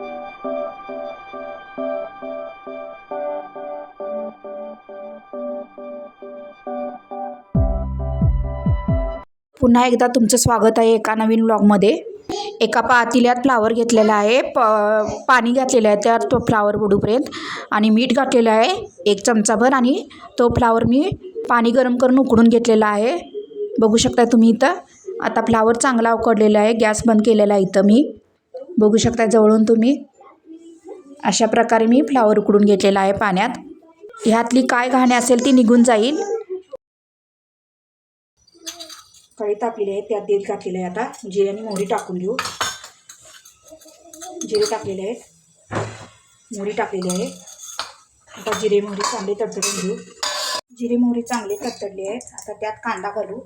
पुन्हा एकदा तुमचं स्वागत आहे एका नवीन ब्लॉगमध्ये एका पातिल्यात फ्लावर घेतलेला आहे प पाणी घातलेलं आहे त्यात तो फ्लावर बुडूपर्यंत. आणि मीठ घातलेलं आहे एक चमचाभर. आणि तो फ्लावर मी पाणी गरम करून उकडून घेतलेला आहे. बघू शकता तुम्ही इथं. आता फ्लावर चांगला उकडलेला आहे गॅस बंद केलेला आहे इथं मी. बघू शकता जवळून तुम्ही. अशा प्रकारे मी फ्लावर उकडून घेतलेला आहे पाण्यात. ह्यातली काय घाणे असेल ती निघून जाईल. कळी तापलेली आहे त्यात देत घातलेलं आहे आता. जिरे आणि मोहरी टाकून घेऊ. जिरे टाकलेले आहेत. मोहरी टाकलेली आहे. आता जिरे मोहरी चांगले तडतडून घेऊ. जिरे मोहरी चांगले तडतडली आहेत. आता त्यात कांदा घालू.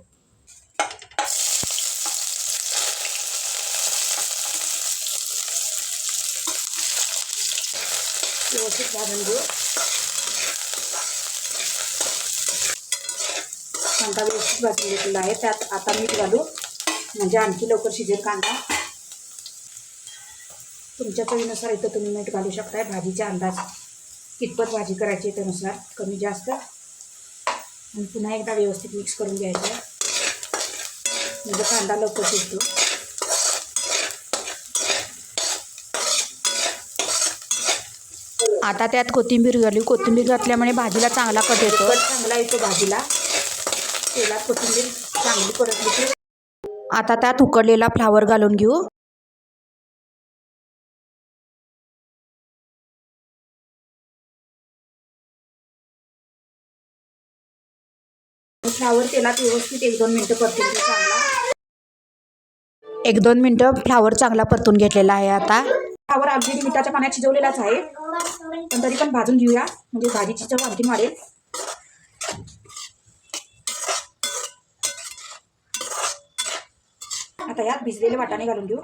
व्यवस्थित भाजून घेऊ. कांदा व्यवस्थित भाजून घेतलेला आहे. त्यात आता मीठ घालू. म्हणजे आणखी लवकर शिजेल कांदा. तुमच्या चवीनुसार इथं तुम्ही मीठ घालू शकताय. भाजीचा अंदाज कितपत भाजी करायची आहे त्यानुसार कमी जास्त. आणि पुन्हा एकदा व्यवस्थित मिक्स करून घ्यायचं. आहे म्हणजे कांदा लवकर शिजतो. आता त्यात कोथिंबीर घालू. कोथिंबीर घातल्यामुळे भाजीला चांगला कट येतो. चांगला येतो भाजीला. तेलात कोथिंबीर चांगली परतली आता त्यात उकडलेला फ्लावर घालून घेऊ. फ्लावर तेलात व्यवस्थित एक दोन मिनटं परतून घेऊ चांगला. एक दोन मिनटं फ्लावर चांगला परतून घेतलेला आहे आता. त्यावर ऑलरेडी मिठाच्या पाण्यात शिजवलेलाच आहे. पण तरी पण भाजून घेऊया. म्हणजे भाजीची चव आणखी वाढेल आता यात भिजलेले वाटाणे घालून घेऊ.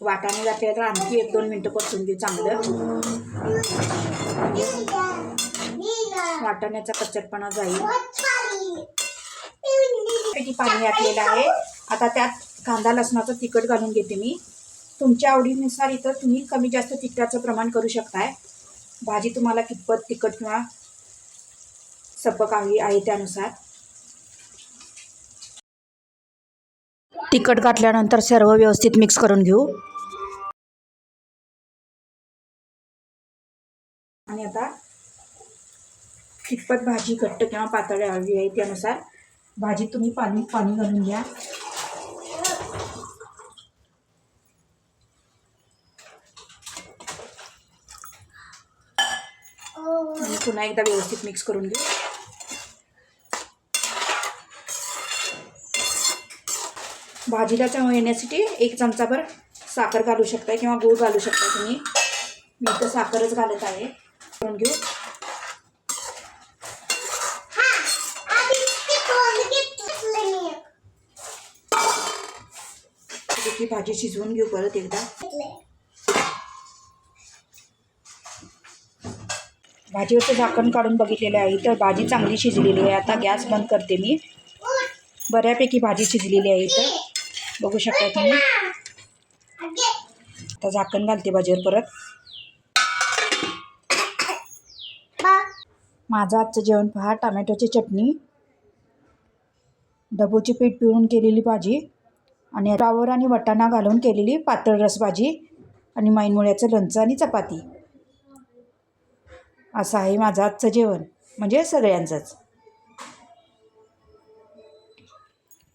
वाटाणे जाते तर आणखी एक दोन मिनटं परतून घेऊ चांगलं. वाटाण्याचा कच्चटपणा जाईल. पैकी पाणी घातलेलं आहे. आता त्यात कांदा लसणाचं तिखट घालून घेते मी. तुमच्या आवडीनुसार इथं तुम्ही कमी जास्त तिखटाचं प्रमाण करू शकताय. भाजी तुम्हाला कितपत तिखट किंवा सपक हवी आहे त्यानुसार. तिखट घातल्यानंतर सर्व व्यवस्थित मिक्स करून घेऊ आणि आता कितपत भाजी घट्ट किंवा पातळी हवी आहे त्यानुसार. भाजीत तुम्ही पाणी पाणी घालून घ्या. आणि पुन्हा एकदा व्यवस्थित मिक्स करून घेऊ भाजीला चव येण्यासाठी एक चमचाभर साखर घालू शकता किंवा गूळ घालू शकता तुम्ही. मी तर साखरच घालत आहे. करून घेऊ. ती भाजी शिजवून घेऊ परत एकदा. भाजीवरचं झाकण काढून बघितलेलं आहे. तर भाजी चांगली शिजलेली आहे. आता गॅस बंद करते मी. बऱ्यापैकी भाजी शिजलेली आहे इथं. बघू शकता तुम्ही. आता झाकण घालते भाजीवर परत. माझं आजचं जेवण पहा. टमॅटोची चटणी. डबूची पीठ पिळून केलेली भाजी. आणि फ्लावर आणि वटाणा घालून केलेली पातळ रसभाजी आणि माईनमुळ्याचं लोणचं आणि चपाती. असं आहे माझं आजचं जेवण म्हणजे सगळ्यांचंच.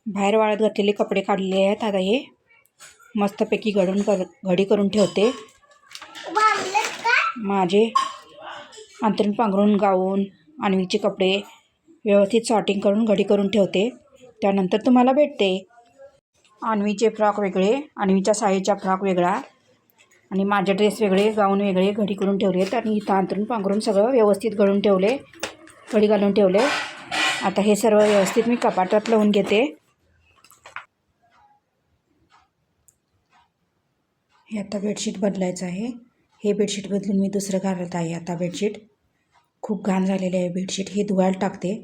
बाहेर वाळत घातलेले कपडे काढलेले आहेत आता हे मस्तपैकी घडून कर घडी करून ठेवते. माझे अंतरून पांघरून गाऊन आणवीचे कपडे व्यवस्थित सॉर्टिंग करून घडी करून ठेवते. त्यानंतर तुम्हाला भेटते. अन्वीचे फ्रॉक वेगळे अन्वीच्या साडीचा फ्रॉक वेगळा आणि माझे ड्रेस वेगळे गाऊन वेगळे घडी करून ठेवले आहेत आणि इथं अंतरून पांघरून सगळं व्यवस्थित घडून ठेवले घडी घालून ठेवले. आता हे सर्व व्यवस्थित मी कपाटात लावून घेते. हे आता बेडशीट बदलायचं आहे. हे बेडशीट बदलून मी दुसरं घालत आहे आता बेडशीट. खूप घाण झालेले आहे बेडशीट. हे धुवायला टाकते.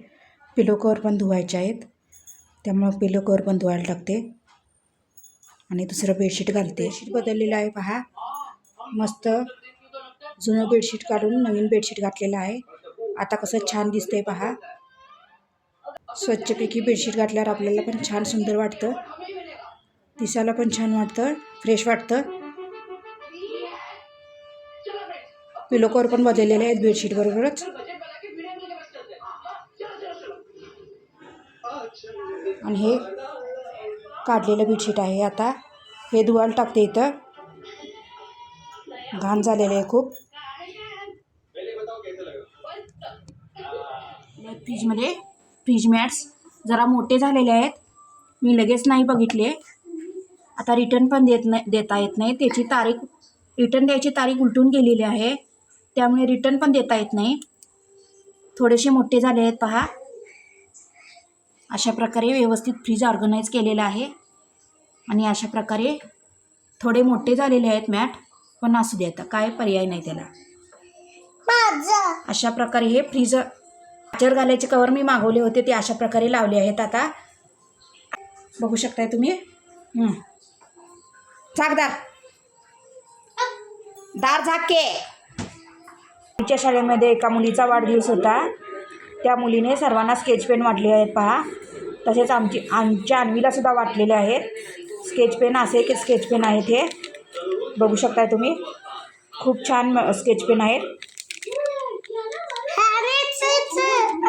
पिलो कवर पण धुवायचे आहेत. त्यामुळं पिलो कवर पण धुवायला टाकते. आणि दुसरं बेडशीट घालते. बेडशीट बदललेलं आहे पहा. मस्त जुनं बेडशीट काढून नवीन बेडशीट घातलेलं आहे. आता कसं छान दिसतंय पहा. स्वच्छपैकी बेडशीट घातल्यावर आपल्याला पण छान सुंदर वाटतं. दिसायला पण छान वाटतं. फ्रेश वाटतं. पिलो कवर पण बदललेले आहेत बेडशीट बरोबरच. आणि हे काढलेलं बेडशीट आहे. आता हे धुवायला टाकते इथं. घाण झालेलं आहे खूप. फ्रीजमध्ये फ्रीज मॅट्स जरा मोठे झालेले आहेत. मी लगेच नाही बघितले. आता रिटर्न पण देत नाही देता येत नाही. त्याची तारीख रिटर्न द्यायची तारीख उलटून गेलेली आहे. त्यामुळे रिटर्न पण देता येत नाही. थोडेसे मोठे झाले आहेत पहा. अशा प्रकारे व्यवस्थित फ्रीज ऑर्गनाईज केलेलं आहे. आणि अशा प्रकारे थोडे मोठे झालेले आहेत मॅट पण असू दे आता काय पर्याय नाही त्याला. अशा प्रकारे हे फ्रीज चार्जर घालायचे कवर मी मागवले होते ते अशा प्रकारे लावले आहेत आता. बघू शकताय तुम्ही? हं. झाक दार. दार झाके तिच्या शाळेमध्ये एका मुलीचा वाढदिवस होता. त्या मुलीने सर्वांना स्केच पेन वाटले आहेत पहा. तसेच आमची आमच्या अन्वीलासुद्धा वाटलेले आहेत. स्केच पेन असे की स्केच पेन आहेत हे. बघू शकताय तुम्ही. खूप छान स्केच पेन आहेत.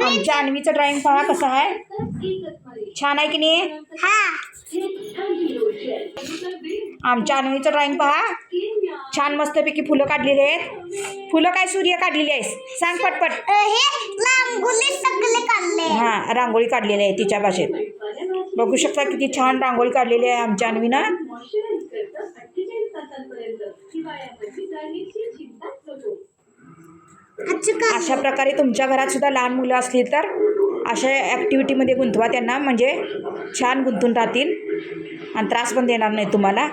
आमच्या अन्वीचं ड्रॉइंग पहा कसं आहे. छान आहे की नाही? आमच्या अन्वीचं ड्रॉइंग पहा. छान मस्तपैकी फुलं काढलेली आहेत. फुलं काय सूर्य काढलेली आहेस? सांग पटपट. हां रांगोळी काढलेली आहे तिच्या भाषेत. बघू शकता किती छान रांगोळी काढलेली आहे आमच्या अन्वीनं. अशा प्रकारे तुमच्या घरात सुद्धा लहान मुलं असली तर अशा ॲक्टिव्हिटीमध्ये गुंतवा त्यांना. म्हणजे छान गुंतून राहतील. आणि त्रास पण देणार नाही तुम्हाला.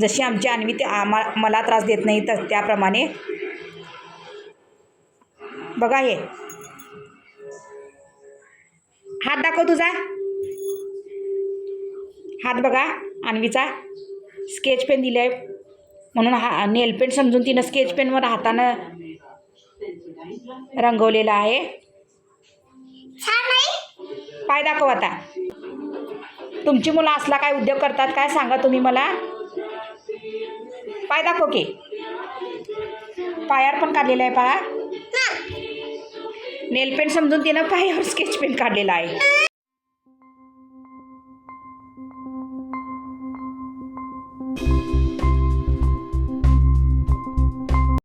जशी आमची अन्वी ते आम्हा मला त्रास देत नाही तर त्याप्रमाणे. बघा हे. हात दाखव तुझा. हात बघा अन्वीचा स्केच पेन दिलं आहे म्हणून हा नेल पेन समजून तिनं स्केच पेनवर हातानं रंगवलेलं आहे. पाय दाखव आता. तुमची मुलं असला काय उद्योग करतात काय सांगा तुम्ही मला? पाय दाखव की. पायावर पण काढलेलं आहे पहा. नेल पेन समजून तिनं पायावर स्केच पेन काढलेला आहे.